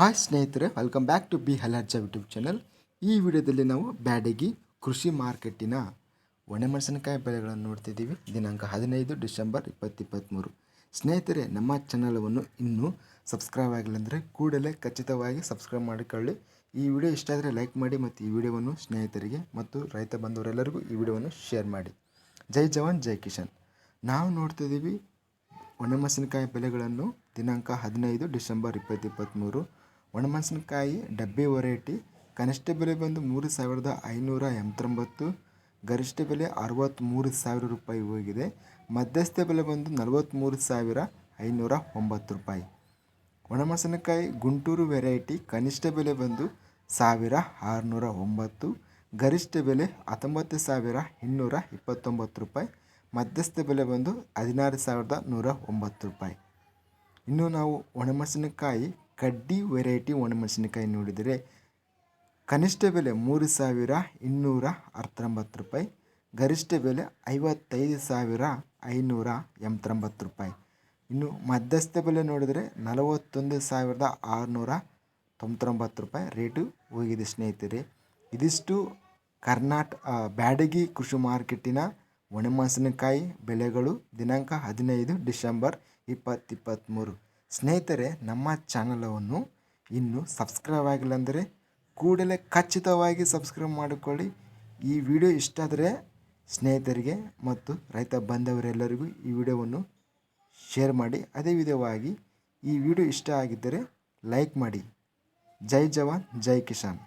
Hi ಸ್ನೇಹಿತರೆ welcome back to ಬಿ ಹಲರ್ಜ ಯೂಟ್ಯೂಬ್ ಚಾನಲ್ ಈ ವಿಡಿಯೋದಲ್ಲಿ ನಾವು ಬ್ಯಾಡಗಿ ಕೃಷಿ ಮಾರ್ಕೆಟಿನ ಒಣಮೆಣಸಿನಕಾಯಿ ಬೆಲೆಗಳನ್ನು ನೋಡ್ತಿದ್ದೀವಿ. ದಿನಾಂಕ ಹದಿನೈದು ಡಿಸೆಂಬರ್ ಇಪ್ಪತ್ತಿಪ್ಪತ್ತ್ಮೂರು ಸ್ನೇಹಿತರೆ, ನಮ್ಮ ಚಾನಲನ್ನು ಇನ್ನೂ ಸಬ್ಸ್ಕ್ರೈಬ್ ಆಗಿಲ್ಲ ಅಂದರೆ ಕೂಡಲೇ ಖಚಿತವಾಗಿ ಸಬ್ಸ್ಕ್ರೈಬ್ ಮಾಡಿಕೊಳ್ಳಿ. ಈ ವಿಡಿಯೋ ಇಷ್ಟ ಆದರೆ ಲೈಕ್ ಮಾಡಿ ಮತ್ತು ಈ ವಿಡಿಯೋವನ್ನು ಸ್ನೇಹಿತರಿಗೆ ಮತ್ತು ರೈತ ಬಂಧುವರೆಲ್ಲರಿಗೂ ಈ ವಿಡಿಯೋವನ್ನು ಶೇರ್ ಮಾಡಿ. ಜೈ ಜವಾನ್, ಜೈ ಕಿಶನ್ ನಾವು ನೋಡ್ತಿದ್ದೀವಿ ಒಣಮೆಣಸಿನಕಾಯಿ ಬೆಲೆಗಳನ್ನು ದಿನಾಂಕ ಹದಿನೈದು ಡಿಸೆಂಬರ್ ಇಪ್ಪತ್ತಿಪ್ಪತ್ತ್ಮೂರು ಒಣಮೆಣಸಿನಕಾಯಿ, ಡಬ್ಬಿ ವೆರೈಟಿ, ಕನಿಷ್ಠ ಬೆಲೆ ಬಂದು ಮೂರು ಸಾವಿರದ ಐನೂರ ಎಂಬತ್ತೊಂಬತ್ತು, ಗರಿಷ್ಠ ಬೆಲೆ ಅರವತ್ತ್ಮೂರು ಸಾವಿರ ರೂಪಾಯಿ ಹೋಗಿದೆ. ಮಧ್ಯಸ್ಥ ಬೆಲೆ ಬಂದು ನಲವತ್ತ್ಮೂರು ಸಾವಿರ ಐನೂರ ಒಂಬತ್ತು ರೂಪಾಯಿ. ಒಣಮೆಣಸಿನಕಾಯಿ ಗುಂಟೂರು ವೆರೈಟಿ, ಕನಿಷ್ಠ ಬೆಲೆ ಬಂದು ಸಾವಿರ ಆರುನೂರ ಒಂಬತ್ತು, ಗರಿಷ್ಠ ಬೆಲೆ ಹತ್ತೊಂಬತ್ತು ಸಾವಿರ ಇನ್ನೂರ ಇಪ್ಪತ್ತೊಂಬತ್ತು ರೂಪಾಯಿ. ಮಧ್ಯಸ್ಥ ಬೆಲೆ ಬಂದು ಹದಿನಾರು ಸಾವಿರದ ನೂರ ಒಂಬತ್ತು ರೂಪಾಯಿ. ಇನ್ನು ನಾವು ಒಣಮೆಣಸಿನಕಾಯಿ ಕಡ್ಡಿ ವೆರೈಟಿ ಒಣಮೆಣಸಿನಕಾಯಿ ನೋಡಿದರೆ ಕನಿಷ್ಠ ಬೆಲೆ ಮೂರು ಸಾವಿರ ಇನ್ನೂರ ಹತ್ತೊಂಬತ್ತು ರೂಪಾಯಿ, ಗರಿಷ್ಠ ಬೆಲೆ ಐವತ್ತೈದು ಸಾವಿರ ಐನೂರ ಎಂಬತ್ತೊಂಬತ್ತು ರೂಪಾಯಿ. ಇನ್ನು ಮಧ್ಯಸ್ಥ ಬೆಲೆ ನೋಡಿದರೆ ನಲವತ್ತೊಂದು ಸಾವಿರದ ಆರುನೂರ ತೊಂಬತ್ತೊಂಬತ್ತು ರೂಪಾಯಿ ರೇಟು ಹೋಗಿದೆ ಸ್ನೇಹಿತರೆ. ಇದಿಷ್ಟು ಕರ್ನಾಟ ಬ್ಯಾಡಗಿ ಕೃಷಿ ಮಾರ್ಕೆಟಿನ ಒಣಮೆಣಸಿನಕಾಯಿ ಬೆಲೆಗಳು ದಿನಾಂಕ ಹದಿನೈದು ಡಿಸೆಂಬರ್ ಇಪ್ಪತ್ತಿಪ್ಪತ್ತ್ಮೂರು ಸ್ನೇಹಿತರೆ, ನಮ್ಮ ಚಾನಲನ್ನು ಇನ್ನೂ ಸಬ್ಸ್ಕ್ರೈಬ್ ಆಗಿಲ್ಲ ಅಂದರೆ ಕೂಡಲೇ ಖಚಿತವಾಗಿ ಸಬ್ಸ್ಕ್ರೈಬ್ ಮಾಡಿಕೊಳ್ಳಿ. ಈ ವಿಡಿಯೋ ಇಷ್ಟ ಆದರೆ ಸ್ನೇಹಿತರಿಗೆ ಮತ್ತು ರೈತ ಬಾಂಧವರೆಲ್ಲರಿಗೂ ಈ ವಿಡಿಯೋವನ್ನು ಶೇರ್ ಮಾಡಿ. ಅದೇ ವಿಧವಾಗಿ ಈ ವಿಡಿಯೋ ಇಷ್ಟ ಆಗಿದ್ದರೆ ಲೈಕ್ ಮಾಡಿ. ಜೈ ಜವಾನ್, ಜೈ ಕಿಸಾನ್.